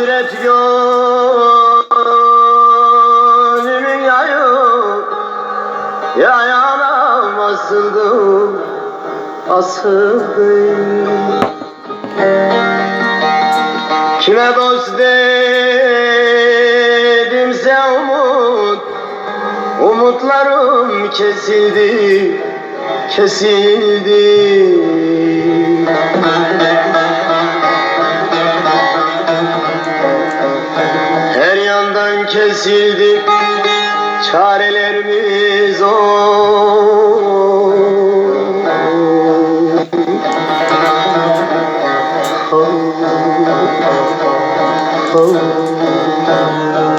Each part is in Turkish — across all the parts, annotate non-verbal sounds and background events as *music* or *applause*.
Hasret gönlümün yayı Yayana asıldım Asıldım Kime dost dedimse umut Umutlarım kesildi Kesildi yandan kesildi çarelerimiz o.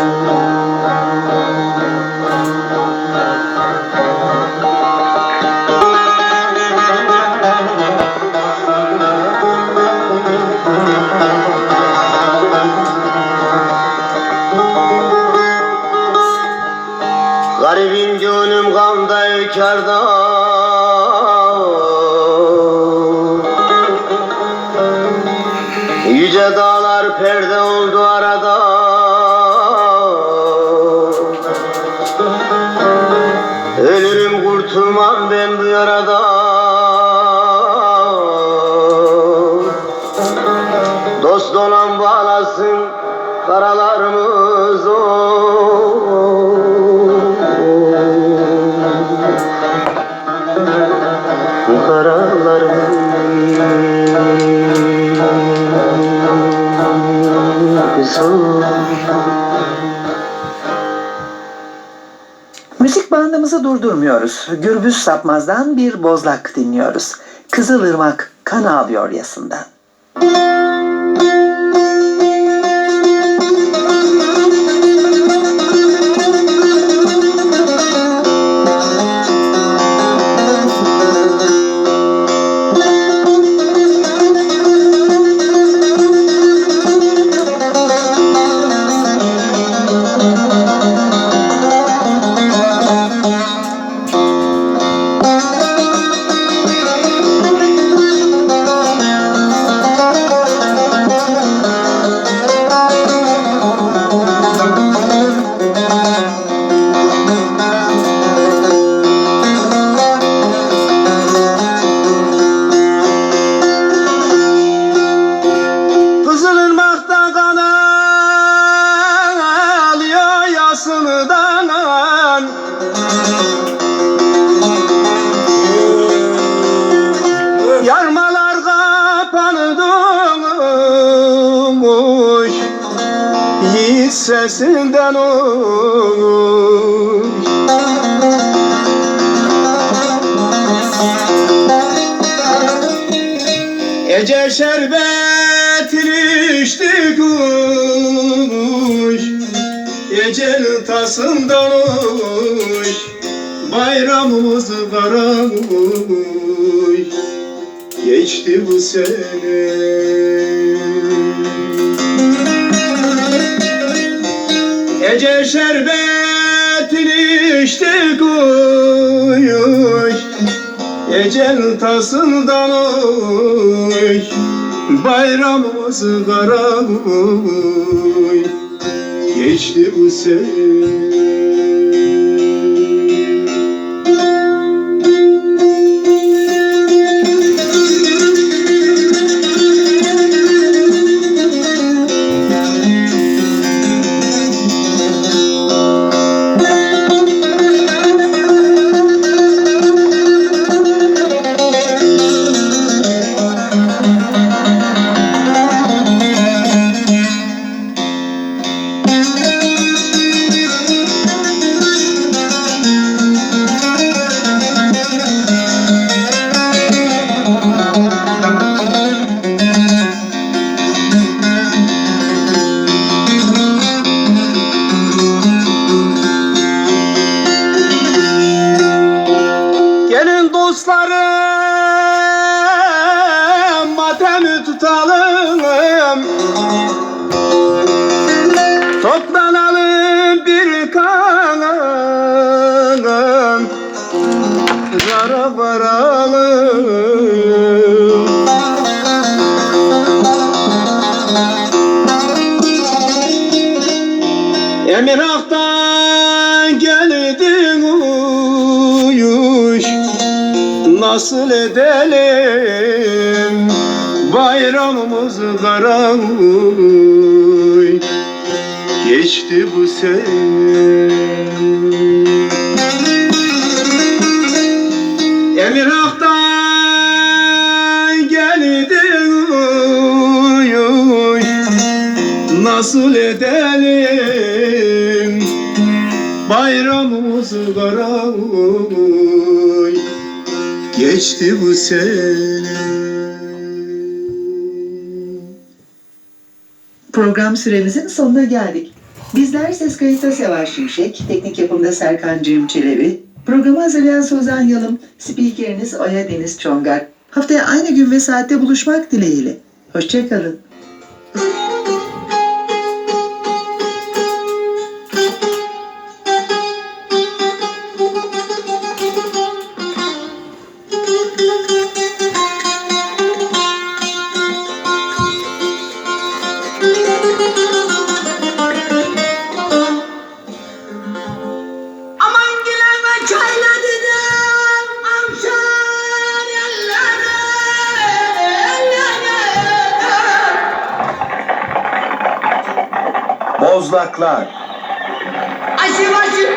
Garibim yukarıda Yüce dağlar perde oldu Müzik bandımızı durdurmuyoruz. Gürbüz Sapmaz'dan bir bozlak dinliyoruz. Kızılırmak kan ağlıyor yasından. Kızılırmak'ta kapanmış Yiğit sesinden olmuş. Ece şerbetini içtik uş Ecel tasından uş Bayramımız karamuş Geçti bu sene Ece şerbetini içtik uş Ecel tasından oy Bayramımız karamuy Geçti bu sene tutalım Toplanalım bir kanım Zara varalım Emirak'tan geldin uyuş. Nasıl edelim bayramımız karanlık Geçti bu sene. Emirak'tan geldin uyuş Nasıl edelim? Bayramımızı karanlık Geçti bu sene Program süremizin sonuna geldik. Bizler ses kayıtta Sevar Şimşek, teknik yapımda Serkan Cem Çelebi, programı hazırlayan Suzan Yalım, spikeriniz Oya Deniz Çongar. Haftaya aynı gün ve saatte buluşmak dileğiyle. Hoşçakalın. Bozlaklar. Aşıp aşıp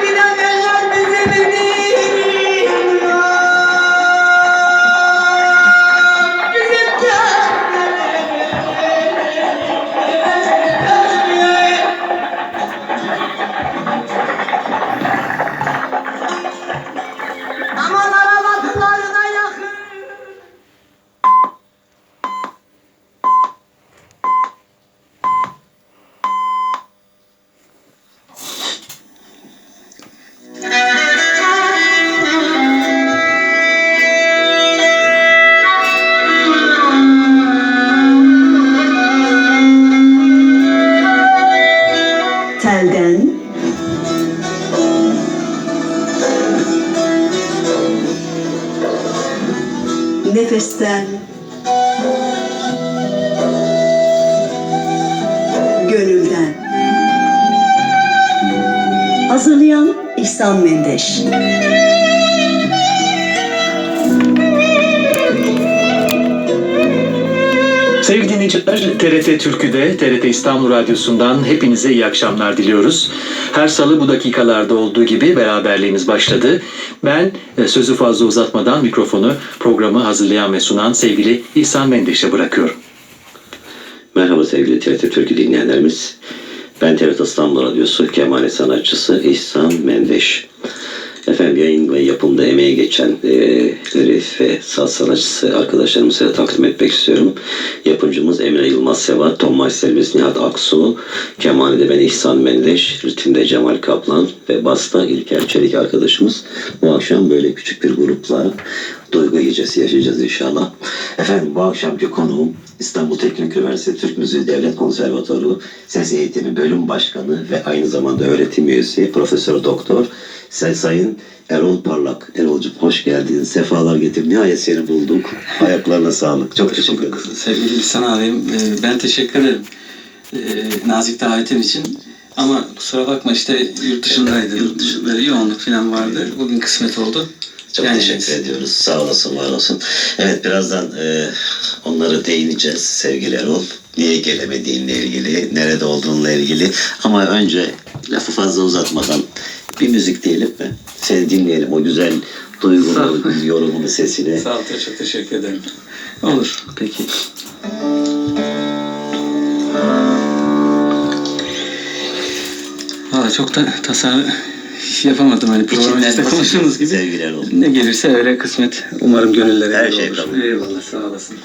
nefesten gönülden. Hazırlayan İhsan Mendeş Sevgili dinleyiciler, TRT Türkü'de, TRT İstanbul Radyosu'ndan hepinize iyi akşamlar diliyoruz. Her salı bu dakikalarda olduğu gibi beraberliğimiz başladı. Ben e, sözü fazla uzatmadan mikrofonu programı hazırlayan ve sunan sevgili İhsan Mendeş'e bırakıyorum. Merhaba sevgili TRT Türkü dinleyenlerimiz. Ben TRT İstanbul Radyosu Kemale Sanatçısı İhsan Mendeş. Efendim yayın ve yapımda emeği geçenleri ve saz sanatçısı arkadaşlarımıza takdim etmek istiyorum. Yapımcımız Emre Yılmaz Sevat, Tom Maisterimiz Nihat Aksu, Kemal'de ben İhsan Mendeş, ritimde Cemal Kaplan ve Basta İlker Çelik arkadaşımız. Bu akşam böyle küçük bir grupla duygu gecesi yaşayacağız inşallah. Efendim bu akşamki konuğum İstanbul Teknik Üniversitesi Türk Müziği Devlet Konservatuarı Ses Eğitimi Bölüm Başkanı ve aynı zamanda öğretim üyesi Profesör Doktor Say- Sayın Erol Parlak. Erol'cum hoş geldin. Sefalar getir. Nihayet seni bulduk. Ayaklarına sağlık. Çok teşekkür ederim. Sevgili İhsan abim, e, ben teşekkür ederim e, nazik davetin için. Ama kusura bakma işte yurt dışındaydı. Yurt dışında yoğunluk falan vardı. Bugün kısmet oldu. Çok Yani teşekkür biz- ediyoruz. Sağ olasın, var olsun. Evet birazdan e, onları değineceğiz sevgili Erol. Niye gelemediğinle ilgili, nerede olduğunla ilgili. Ama önce lafı fazla uzatmadan bir müzik diyelim mi? Seni dinleyelim o güzel duygulu *laughs* yorumunu, sesini. Sağ ol, çok teşekkür ederim. Olur, peki. Valla çok da tasarruf yapamadım hani programda İçinden konuştuğumuz gibi. Sevgili Erol. Ne gelirse öyle kısmet. Umarım gönüllere Her şey olur. kabul. Eyvallah sağ olasın.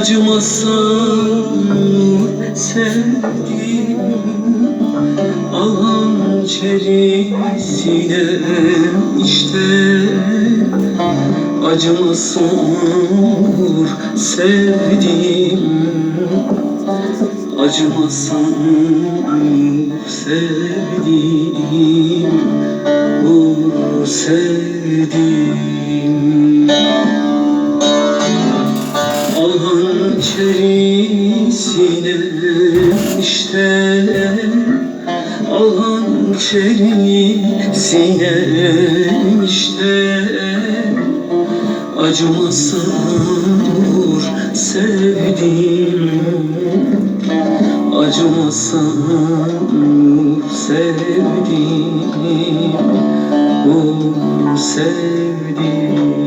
Acımasın sevdim Al hançerisine işte Acımasın sevdim Acımasın sevdim Vur sevdim hançerisine işte Al hançerisine işte Acımasın vur sevdim Acımasın vur sevdim Vur sevdim